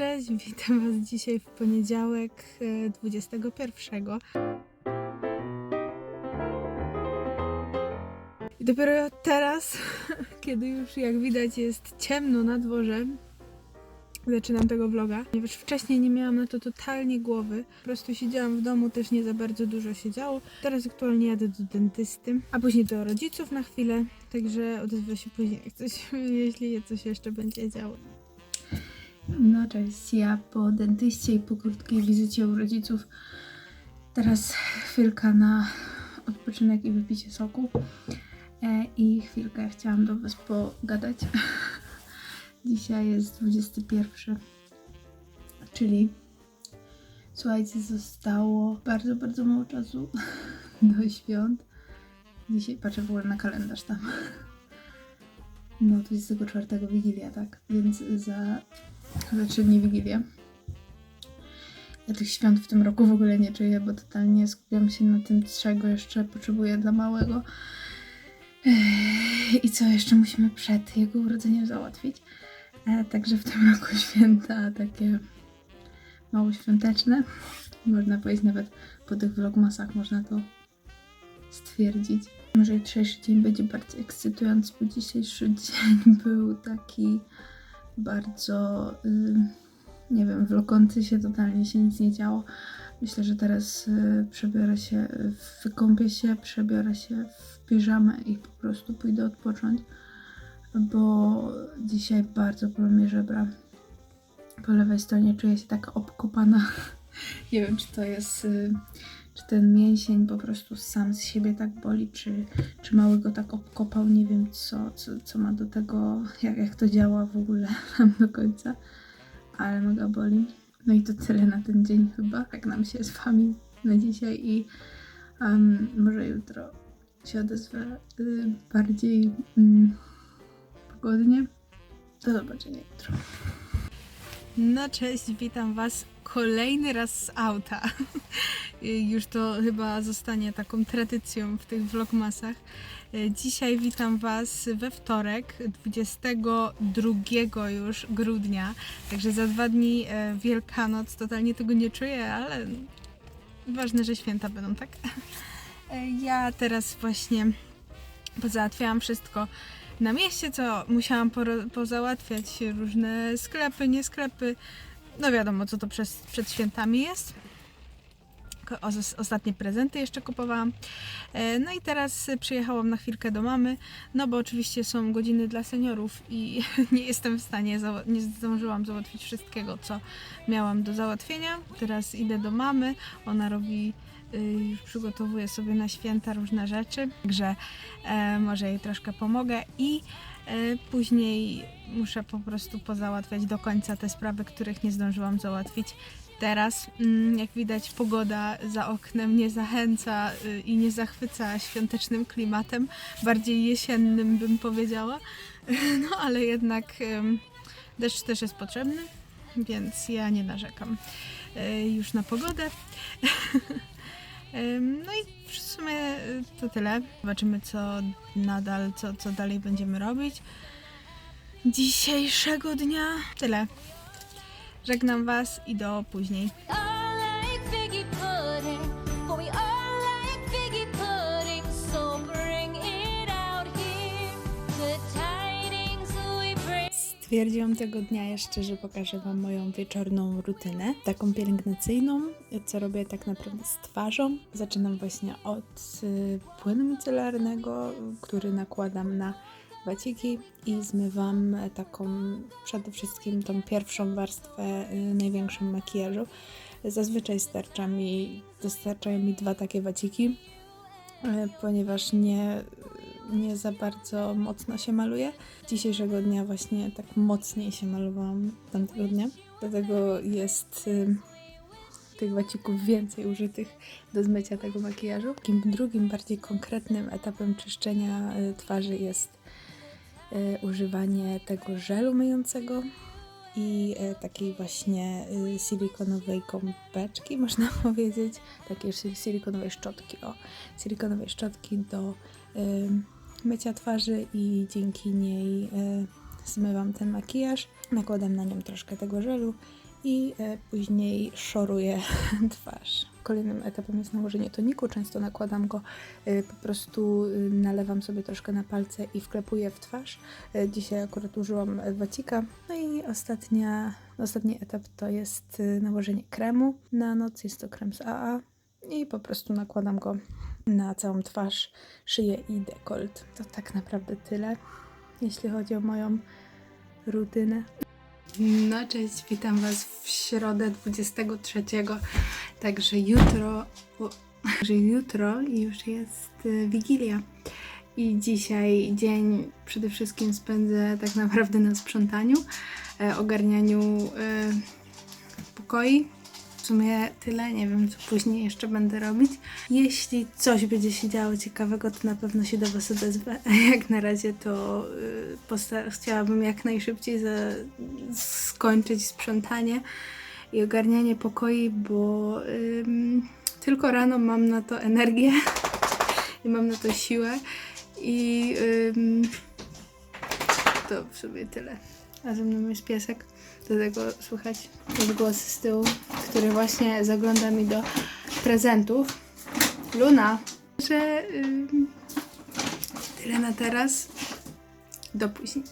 cześć, witam Was dzisiaj w poniedziałek e, 21. I dopiero teraz, kiedy już jak widać jest ciemno na dworze, zaczynam tego vloga, ponieważ wcześniej nie miałam na to totalnie głowy. Po prostu siedziałam w domu, też nie za bardzo dużo się działo. Teraz aktualnie jadę do dentysty, a później do rodziców na chwilę, także odezwę się później, jak coś, jeśli coś jeszcze będzie działo. No cześć, ja po dentyście i po krótkiej wizycie u rodziców teraz chwilka na odpoczynek i wypicie soku e, i chwilkę chciałam do Was pogadać. Dzisiaj jest 21, czyli słuchajcie, zostało bardzo, bardzo mało czasu do świąt. Dzisiaj patrzę w ogóle na kalendarz tam. No, 24 Wigilia, tak? Więc za za trzy dni Wigilię. Ja tych świąt w tym roku w ogóle nie czuję, bo totalnie skupiam się na tym, czego jeszcze potrzebuję dla małego. I co jeszcze musimy przed jego urodzeniem załatwić. E, także w tym roku święta takie mało świąteczne. Można powiedzieć nawet po tych vlogmasach można to stwierdzić. Może jutrzejszy dzień będzie bardzo ekscytujący, bo dzisiejszy dzień był taki bardzo, y, nie wiem, wlokący się, totalnie się nic nie działo. Myślę, że teraz y, przebiorę się, wykąpię się, przebiorę się w piżamę i po prostu pójdę odpocząć, bo dzisiaj bardzo bolą mnie żebra. Po lewej stronie czuję się taka obkopana. nie wiem, czy to jest, y, czy ten mięsień po prostu sam z siebie tak boli, czy, czy mały go tak obkopał. Nie wiem, co, co, co ma do tego, jak, jak to działa w ogóle tam do końca, ale mega boli. No i to tyle na ten dzień chyba. Tak nam się z wami na dzisiaj i um, może jutro się odezwę y, bardziej mm, pogodnie. Do zobaczenia jutro. No cześć, witam Was kolejny raz z auta. Już to chyba zostanie taką tradycją w tych vlogmasach. Dzisiaj witam Was we wtorek, 22 już grudnia, także za dwa dni e, Wielkanoc. Totalnie tego nie czuję, ale ważne, że święta będą, tak? Ja teraz właśnie pozałatwiałam wszystko na mieście, co musiałam pozałatwiać różne sklepy, nie sklepy. No wiadomo, co to przez, przed świętami jest. Ostatnie prezenty jeszcze kupowałam. E, No i teraz przyjechałam na chwilkę do mamy, no bo oczywiście są godziny dla seniorów i nie jestem w stanie, nie zdążyłam załatwić wszystkiego, co miałam do załatwienia. Teraz idę do mamy, ona robi, y, już przygotowuje sobie na święta różne rzeczy, także e, może jej troszkę pomogę i później muszę po prostu pozałatwiać do końca te sprawy, których nie zdążyłam załatwić. Teraz, mm, jak widać, pogoda za oknem nie zachęca y, i nie zachwyca świątecznym klimatem, bardziej jesiennym bym powiedziała. No ale jednak deszcz też jest potrzebny, więc ja nie narzekam y, już na pogodę. No i w sumie to tyle. Zobaczymy, co nadal, co, co dalej będziemy robić. Dzisiejszego dnia tyle. Żegnam Was i do później. Stwierdziłam tego dnia jeszcze, że pokażę Wam moją wieczorną rutynę, taką pielęgnacyjną, co robię tak naprawdę z twarzą. Zaczynam właśnie od y, płynu micelarnego, który nakładam na waciki i zmywam taką przede wszystkim tą pierwszą warstwę y, największą makijażu. Zazwyczaj starcza mi, dostarczają mi dwa takie waciki, e, ponieważ nie, nie za bardzo mocno się maluje. Dzisiejszego dnia właśnie tak mocniej się malowałam tamtego dnia, dlatego jest y, tych wacików więcej użytych do zmycia tego makijażu. Takim drugim, bardziej konkretnym etapem czyszczenia y, twarzy jest y, używanie tego żelu myjącego i y, takiej właśnie y, silikonowej gąbeczki, można powiedzieć, takiej sil- silikonowej szczotki, o, silikonowej szczotki do y, mycia twarzy i dzięki niej y, zmywam ten makijaż, nakładam na nią troszkę tego żelu i e, później szoruję twarz. Kolejnym etapem jest nałożenie toniku. Często nakładam go, e, po prostu e, nalewam sobie troszkę na palce i wklepuję w twarz. E, Dzisiaj akurat użyłam e, wacika. No i ostatnia, ostatni etap to jest e, nałożenie kremu na noc. Jest to krem z AA i po prostu nakładam go na całą twarz, szyję i dekolt. To tak naprawdę tyle, jeśli chodzi o moją rutynę. No cześć, witam Was w środę 23. Także jutro, że jutro już jest y, Wigilia. I dzisiaj dzień przede wszystkim spędzę tak naprawdę na sprzątaniu, e, ogarnianiu e, pokoi. Sumie tyle, nie wiem co później jeszcze będę robić. Jeśli coś będzie się działo ciekawego, to na pewno się do Was odezwę. Jak na razie to y, chciałabym jak najszybciej skończyć sprzątanie i ogarnianie pokoi, bo tylko rano mam na to energię i mam na to siłę i to w sumie tyle. A ze mną jest piesek, do tego słychać odgłosy z tyłu, który właśnie zagląda mi do prezentów. Luna, że ym, tyle na teraz. Do później.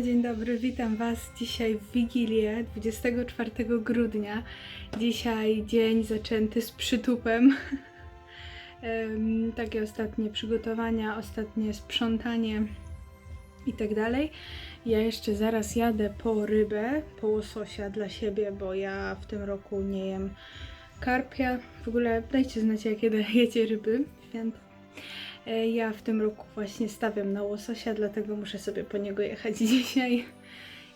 Dzień dobry, witam Was dzisiaj w Wigilię 24 grudnia. Dzisiaj dzień zaczęty z przytupem. Em, Takie ostatnie przygotowania, ostatnie sprzątanie i tak dalej. Ja jeszcze zaraz jadę po rybę, po łososia dla siebie, bo ja w tym roku nie jem karpia. W ogóle dajcie znać, jakie dajecie ryby święta. E, Ja w tym roku właśnie stawiam na łososia, dlatego muszę sobie po niego jechać dzisiaj.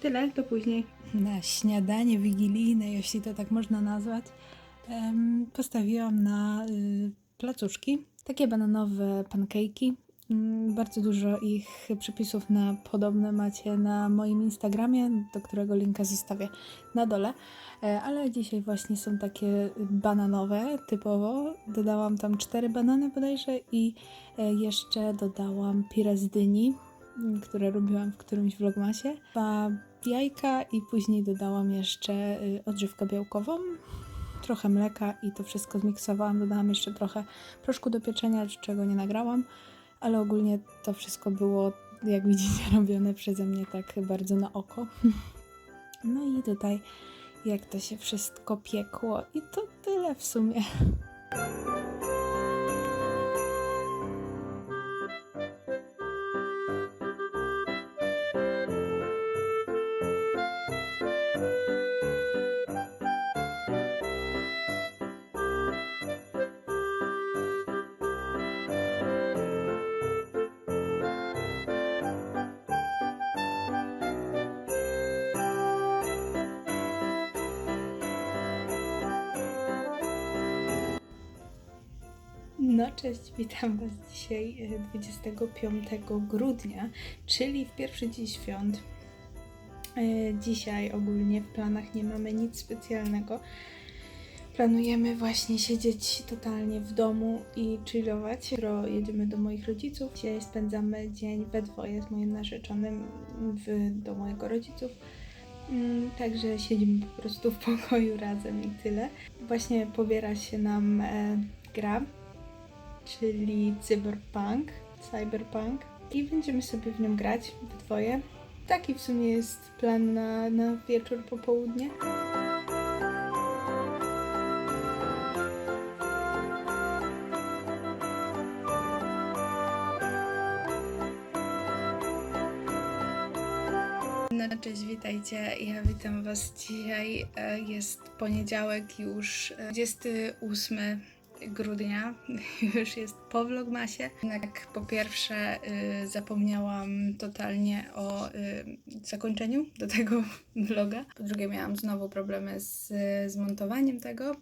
Tyle, do później. Na śniadanie wigilijne, jeśli to tak można nazwać, postawiłam na y, placuszki. Takie bananowe pankejki. Mm, Bardzo dużo ich przepisów na podobne macie na moim Instagramie, do którego linka zostawię na dole. E, Ale dzisiaj właśnie są takie bananowe typowo. Dodałam tam cztery banany bodajże i e, jeszcze dodałam pire z dyni, m, które robiłam w którymś vlogmasie. Dwa jajka i później dodałam jeszcze y, odżywkę białkową, trochę mleka i to wszystko zmiksowałam. Dodałam jeszcze trochę proszku do pieczenia, czego nie nagrałam, ale ogólnie to wszystko było, jak widzicie, robione przeze mnie tak bardzo na oko. No i tutaj jak to się wszystko piekło i to tyle w sumie. No cześć, witam Was dzisiaj e, 25 grudnia, czyli w pierwszy dzień świąt. E, Dzisiaj ogólnie w planach nie mamy nic specjalnego. Planujemy właśnie siedzieć totalnie w domu i chillować. Jutro jedziemy do moich rodziców. Dzisiaj spędzamy dzień we dwoje z moim narzeczonym w, do mojego rodziców. Mm, Także siedzimy po prostu w pokoju razem i tyle. Właśnie pobiera się nam e, gra, czyli Cyberpunk, Cyberpunk i będziemy sobie w nią grać w dwoje. Taki w sumie jest plan na, na wieczór, popołudnie. No cześć, witajcie. Ja witam Was dzisiaj. e, Jest poniedziałek już e, 28 grudnia. Już jest po vlogmasie. Jednak po pierwsze y, zapomniałam totalnie o y, zakończeniu do tego vloga. Po drugie miałam znowu problemy z z montowaniem tego.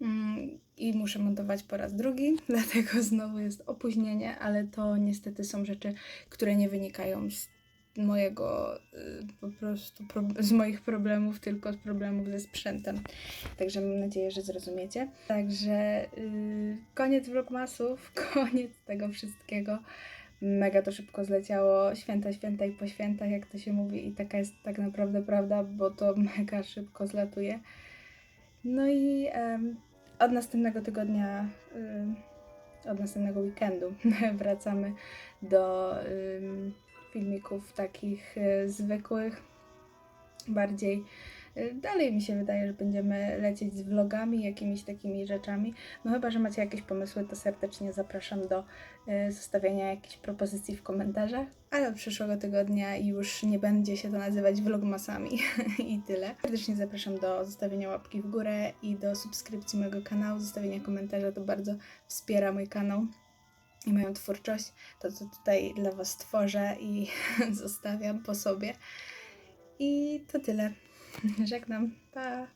Mm, I muszę montować po raz drugi, dlatego znowu jest opóźnienie, ale to niestety są rzeczy, które nie wynikają z mojego y, po prostu pro, z moich problemów, tylko z problemów ze sprzętem. Także mam nadzieję, że zrozumiecie. Także y, koniec vlogmasów, koniec tego wszystkiego. Mega to szybko zleciało. Święta, święta i po świętach, jak to się mówi, i taka jest tak naprawdę prawda, bo to mega szybko zlatuje. No i em, od następnego tygodnia, y, od następnego weekendu wracamy do filmików takich y, zwykłych, bardziej. y, Dalej mi się wydaje, że będziemy lecieć z vlogami, jakimiś takimi rzeczami. No chyba, że macie jakieś pomysły, to serdecznie zapraszam do y, zostawiania jakichś propozycji w komentarzach. Ale od przyszłego tygodnia już nie będzie się to nazywać vlogmasami i tyle. Serdecznie zapraszam do zostawienia łapki w górę i do subskrypcji mojego kanału, zostawienia komentarza, to bardzo wspiera mój kanał i moją twórczość, to co tutaj dla Was tworzę i zostawiam po sobie. I to tyle. Żegnam. Pa!